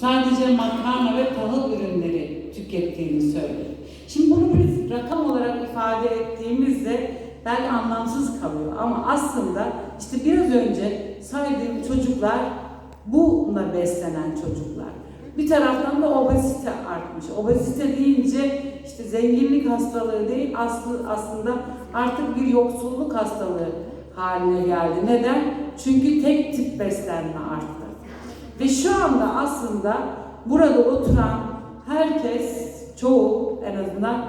sadece makarna ve tahıl ürünleri tükettiğini söylüyor. Şimdi bunu biz rakam olarak ifade ettiğimizde belki anlamsız kalıyor ama aslında işte biraz önce saydığım çocuklar bununla beslenen çocuklar. Bir taraftan da obezite artmış. Obezite deyince işte zenginlik hastalığı değil aslı, aslında artık bir yoksulluk hastalığı haline geldi. Neden? Çünkü tek tip beslenme arttı. Ve şu anda aslında burada oturan herkes, çoğu en azından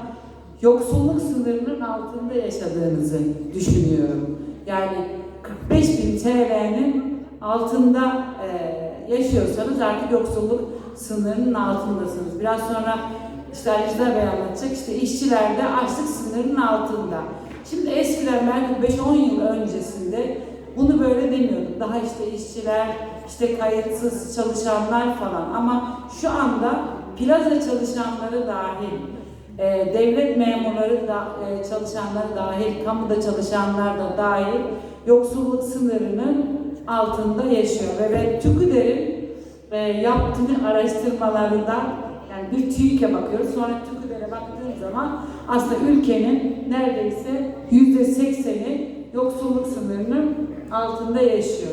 yoksulluk sınırının altında yaşadığınızı düşünüyorum. Yani 45 bin TL'nin altında e, yaşıyorsanız artık yoksulluk sınırının altındasınız. Biraz sonra işte Ali Rıza Bey anlatacak işte işçiler de açlık sınırının altında. Şimdi eskiden belki 5-10 yıl öncesinde bunu böyle demiyorduk. Daha işte işçiler, işte kayıtsız çalışanlar falan. Ama şu anda plaza çalışanları dahil, e, devlet memurları da e, çalışanları dahil, kamuda çalışanlar da dahil yoksulluk sınırının altında yaşıyor. Ve ben TÜKÜDER'in e, yaptığı araştırmalarında yani bir TÜİK'e bakıyoruz. Sonra TÜKÜDER'e baktığım zaman aslında ülkenin neredeyse yüzde sekseni yoksulluk sınırının altında yaşıyor.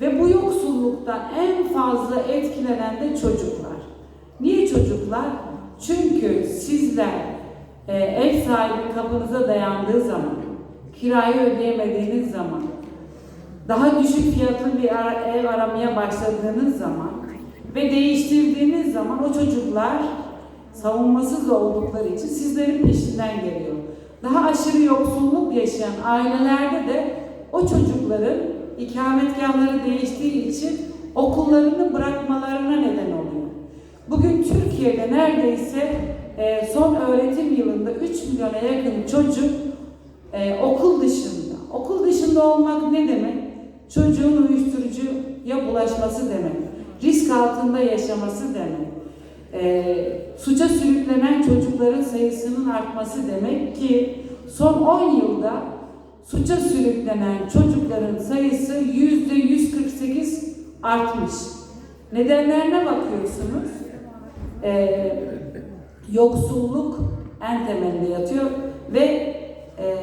Ve bu yoksulluktan en fazla etkilenen de çocuklar. Niye çocuklar? Çünkü sizler e, ev sahibi kapınıza dayandığı zaman, kirayı ödeyemediğiniz zaman, daha düşük fiyatlı bir ara- ev aramaya başladığınız zaman ve değiştirdiğiniz zaman o çocuklar savunmasız oldukları için sizlerin peşinden geliyor. Daha aşırı yoksulluk yaşayan ailelerde de o çocukların ikametgahları değiştiği için okullarını bırakmalarına neden oluyor. Bugün Türkiye'de neredeyse e, son öğretim yılında 3 milyona yakın çocuk e, okul dışında. Okul dışında olmak ne demek? Çocuğun uyuşturucuya bulaşması demek. Risk altında yaşaması demek. E, suça sürüklenen çocukların sayısının artması demek ki son 10 yılda suça sürüklenen çocukların sayısı yüzde 148 artmış. Nedenlerine bakıyorsunuz. E, yoksulluk en temelinde yatıyor ve e,